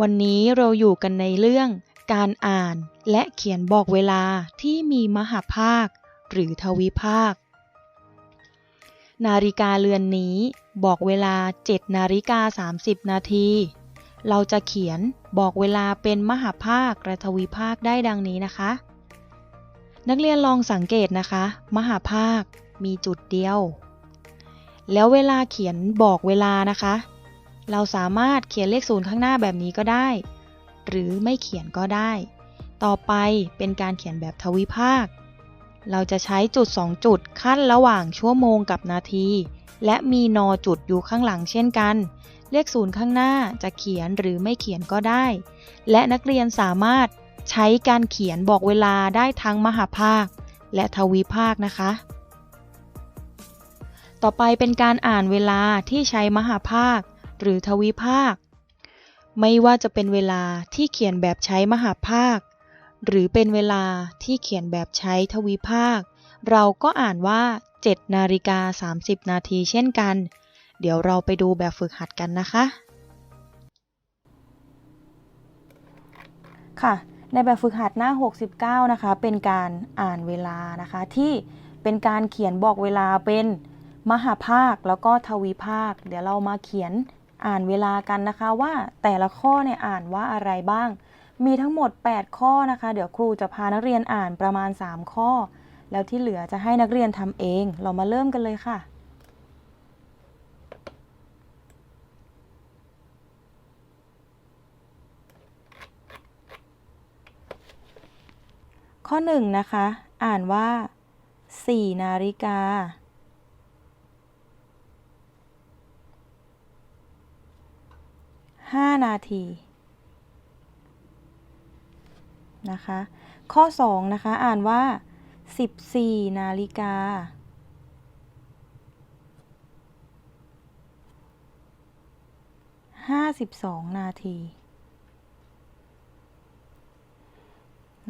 วันนี้เราอยู่กันในเรื่อง การอ่านและเขียนบอกเวลาที่มีมหาภาค หรือทวิภาค นาฬิกาเรือนนี้บอกเวลา 7 นาฬิกา 30 นาที เราจะเขียนบอกเวลาเป็นมหาภาคและทวิภาคได้ดังนี้นะคะ นักเรียนลองสังเกตนะคะ มหาภาคมีจุดเดียว แล้วเวลาเขียนบอกเวลานะคะ เราสามารถเขียนเลขศูนย์ข้างหน้าแบบนี้ก็ได้ หรือไม่เขียนก็ได้ ต่อไปเป็นการเขียนแบบทวิภาค เราจะใช้จุด 2 จุดขั้นระหว่างชั่วโมงกับนาที และมีนอจุดอยู่ข้างหลังเช่นกัน เลขศูนย์ข้างหน้าจะเขียนหรือไม่เขียนก็ได้ และนักเรียนสามารถใช้การเขียนบอกเวลาได้ทั้งมหาภาค และทวิภาคนะคะ ต่อไปเป็นการอ่านเวลาที่ใช้มหาภาค หรือทวิภาค ไม่ว่าจะเป็นเวลาที่เขียนแบบใช้มหาภาค หรือเป็นเวลาที่เขียนแบบใช้ทวิภาค เราก็อ่านว่า 7 นาฬิกา 30 นาทีเช่นกัน เดี๋ยวเราไปดูแบบฝึกหัดกันนะคะ ค่ะ ในแบบฝึกหัดหน้า 69 นะคะ เป็นการอ่านเวลานะคะที่เป็นการเขียนบอกเวลาเป็นมหาภาคแล้วก็ทวิภาค เดี๋ยวเรามาเขียน อ่านเวลากันนะคะว่าแต่ละข้อเนี่ยอ่านว่าอะไรบ้าง มีทั้งหมด 8 ข้อนะคะ เดี๋ยวครูจะพานักเรียนอ่านประมาณ 3 ข้อ แล้วที่เหลือจะให้นักเรียนทำเอง เรามาเริ่มกันเลยค่ะข้อ1นะคะ อ่านว่า 4 นาฬิกา ห้านาที นะคะ ข้อสองนะคะ อ่านว่าสสิบี่นาฬิกา ห้าสิบสองนาที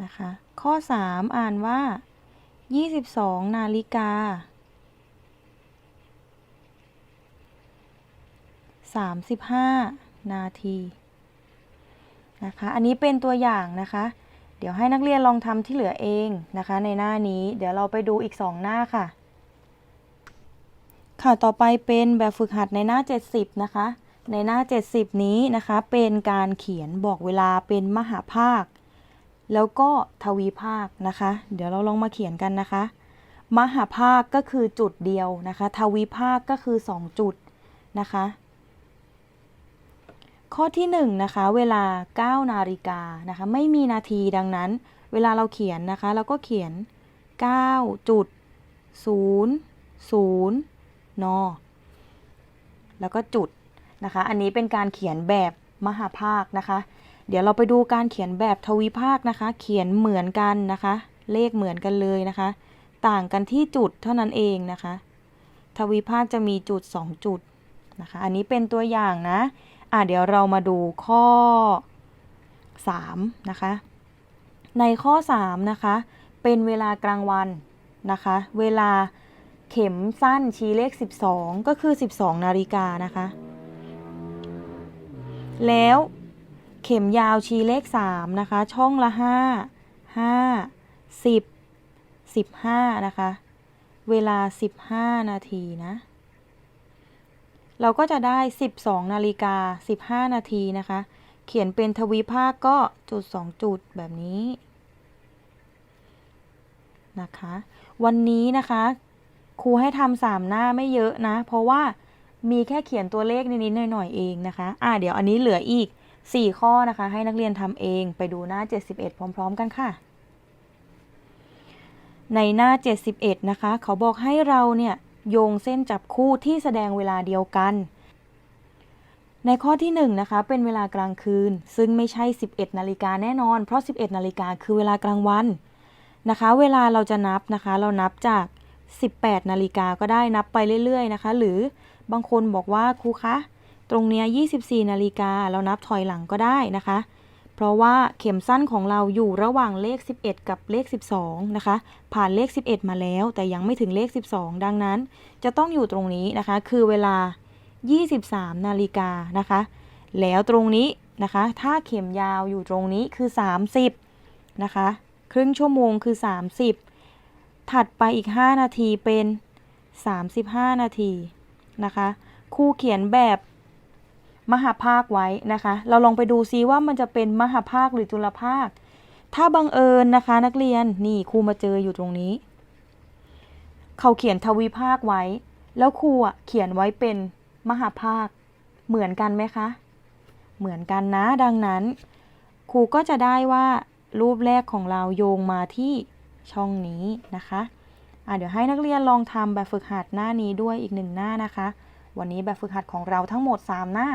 นะคะ ข้อสามอ่านว่ายี่สิบสองนาฬิกาสามสิบห้า นาทีนะคะอันนี้เป็นตัวอย่างนะคะ เดี๋ยวให้นักเรียนลองทำที่เหลือเองนะคะ ในหน้านี้เดี๋ยวเราไปดูอีก 2 หน้าค่ะ ค่ะต่อไปเป็นแบบฝึกหัดในหน้า 70 นะคะ ในหน้า 70 นี้นะคะเป็นการเขียนบอกเวลาเป็นมหาภาค แล้วก็ทวีภาคนะคะ เดี๋ยวเราลองมาเขียนกันนะคะ มหาภาคก็คือจุดเดียวนะคะ ทวีภาคก็คือ 2 จุดนะคะ ข้อที่1นงนะคะเวลา 9 นาฬิกานะคะไม่มีนาทีดังนั้น เวลาเราเขียนนะคะเราก็เขียน 9 จุด 0 0 น แล้วก็จุดนะคะ อันนี้เป็นการเขียนแบบมหาภาคนะคะ เดี๋ยวเราไปดูการเขียนแบบทวิภาคนะคะ เขียนเหมือนกันนะคะ เลขเหมือนกันเลยนะคะ ต่างกันที่จุดเท่านั้นเองนะคะ ทวิภาคจะมีจุด 2 จุดนะคะ อันนี้เป็นตัวอย่างนะ อะเดี๋ยวเรามาดูข้อ 3 นะคะ ในข้อ 3 นะคะ เป็นเวลากลางวันนะคะ เวลาเข็มสั้นชี้เลข 12 ก็คือ 12 นาฬิกานะคะ แล้วเข็มยาวชี้เลข 3 นะคะ ช่องละ 5 5 10 15 นะคะ เวลา 15 นาทีนะ เราก็จะได้ 12นาฬิกา15 นาทีนะคะ เขียนเป็นทวีภาคก็จุด 2 จุดแบบนี้นะคะ วันนี้นะคะครูให้ทำสามหน้าไม่เยอะนะ เพราะว่ามีแค่เขียนตัวเลขนิดๆหน่อยๆเองนะคะ อ่าเดี๋ยวอันนี้เหลืออีก 4 ข้อนะคะ ให้นักเรียนทำเองไปดูหน้า 71 พร้อม ๆ กันค่ะ ในหน้า 71 นะคะ เขาบอกให้เราเนี่ย โยงเส้นจับคู่ที่แสดงเวลาเดียวกัน ในข้อที่1นะคะเป็นเวลากลางคืน ซึ่งไม่ใช่ 11 นาฬิกาแน่นอน เพราะ 11 นาฬิกาคือเวลากลางวันนะคะ เวลาเราจะนับนะคะ เรานับจาก 18 นาฬิกาก็ได้นับไปเรื่อยๆนะคะ หรือบางคนบอกว่าครูคะตรงเนี้ย24 นาฬิกาเรานับถอยหลังก็ได้นะคะ เพราะว่าเข็มสั้นของเราอยู่ระหว่างเลข 11 กับเลข 12 นะคะ ผ่านเลข 11 มาแล้ว แต่ยังไม่ถึงเลข 12 ดังนั้น จะต้องอยู่ตรงนี้นะคะ คือเวลา 23 นาฬิกานะคะ แล้วตรงนี้นะคะ ถ้าเข็มยาวอยู่ตรงนี้คือ 30 นะคะ ครึ่งชั่วโมงคือ 30 ถัดไปอีก 5 นาทีเป็น 35 นาทีนะคะ ครูเขียนแบบ มหาภาคไว้นะคะ เราลองไปดูซิว่ามันจะเป็นมหาภาคหรือจุลภาค ถ้าบังเอิญนะคะ นักเรียนนี่ครูมาเจออยู่ตรงนี้ เขาเขียนทวิภาคไว้ แล้วครูอะเขียนไว้เป็นมหาภาคเหมือนกันไหมคะ เหมือนกันนะดังนั้น ครูก็จะได้ว่ารูปแรกของเราโยงมาที่ช่องนี้นะคะอะเดี๋ยวให้นักเรียนลองทำแบบฝึกหัดหน้านี้ด้วยอีกหนึ่งหน้านะคะ วันนี้แบบฝึกหัดของเราทั้งหมด 3 หน้า